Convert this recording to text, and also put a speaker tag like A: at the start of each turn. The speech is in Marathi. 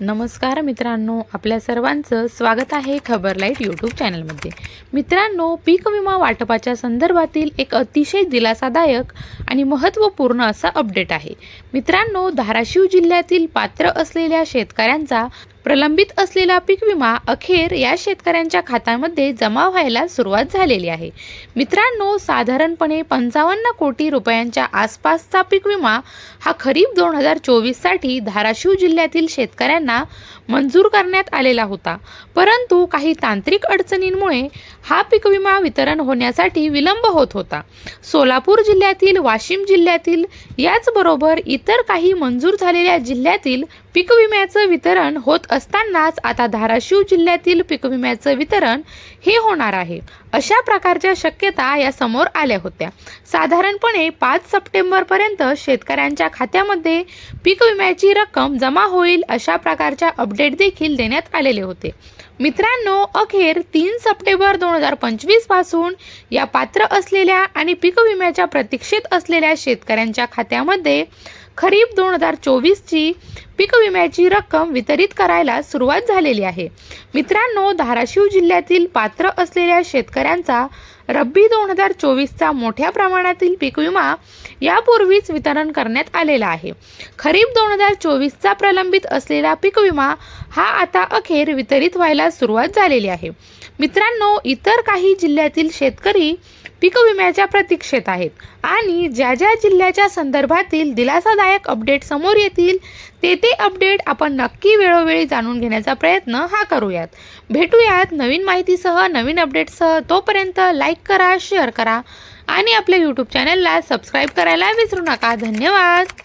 A: नमस्कार मित्रांनो आपल्या सर्वांचं स्वागत आहे खबर लाइट यूट्यूब चॅनलमध्ये. मित्रांनो पीक विमा वाटपाच्या संदर्भातील एक अतिशय दिलासादायक आणि महत्त्वपूर्ण असा अपडेट आहे. मित्रांनो धाराशिव जिल्ह्यातील पात्र असलेल्या शेतकऱ्यांचा प्रलंबित असलेला पीक विमा अखेर या शेतकऱ्यांच्या खात्यामध्ये जमा व्हायला सुरुवात झालेली आहे. मित्रांनो साधारणपणे पंचावन्न कोटी रुपयांच्या आसपासचा पीक विमा हा खरीप दोन हजार चोवीससाठी धाराशिव जिल्ह्यातील शेतकऱ्यांना मंजूर करण्यात आलेला होता. परंतु काही तांत्रिक अडचणींमुळे हा पीक विमा वितरण होण्यासाठी विलंब होत होता. सोलापूर जिल्ह्यातील वाशिम जिल्ह्यातील याचबरोबर इतर काही मंजूर झालेल्या जिल्ह्यातील पीक विम्याचं वितरण होत असतानाच आता धाराशिव जिल्ह्यातील पीक विम्याचं वितरण हे होणार आहे. अशा प्रकारच्या शक्यता या समोर आल्या होत्या. साधारणपणे पाच सप्टेंबरपर्यंत शेतकऱ्यांच्या खात्यामध्ये पीक विम्याची रक्कम जमा होईल अशा प्रकारच्या अपडेट देखील देण्यात आलेले होते. मित्रांनो अखेर तीन सप्टेंबर दोन हजार पंचवीसपासून या पात्र असलेल्या आणि पीक विम्याच्या प्रतीक्षेत असलेल्या शेतकऱ्यांच्या खात्यामध्ये खरीप दोन हजार चोवीसची पीक विम्याची रक्कम वितरित करायला सुरुवात झालेली आहे. मित्रांनो धाराशिव जिल्ह्यातील पात्र असलेल्या शेतकऱ्यांचा रब्बी दोन हजार चोवीसचा मोठ्या प्रमाणातील पीक विमा यापूर्वीच वितरण करण्यात आलेला आहे. खरीप दोन हजार चोवीसचा प्रलंबित असलेला पीक विमा हा आता अखेर वितरित व्हायला सुरुवात झालेली आहे. मित्रांनो इतर काही जिल्ह्यातील शेतकरी पीक विम्याच्या प्रतीक्षेत आहेत आणि ज्या ज्या जिल्ह्याच्या संदर्भातील दिलासादायक अपडेट समोर येतील ते ते अपडेट आपण नक्की वेळोवेळी जाणून घेण्याचा प्रयत्न हा करूयात. भेटूयात नवीन माहितीसह नवीन अपडेटसह तोपर्यंत लाईक करा शेअर करा आणि आपल्या यूट्यूब चॅनलला सबस्क्राईब करायला विसरू नका. धन्यवाद!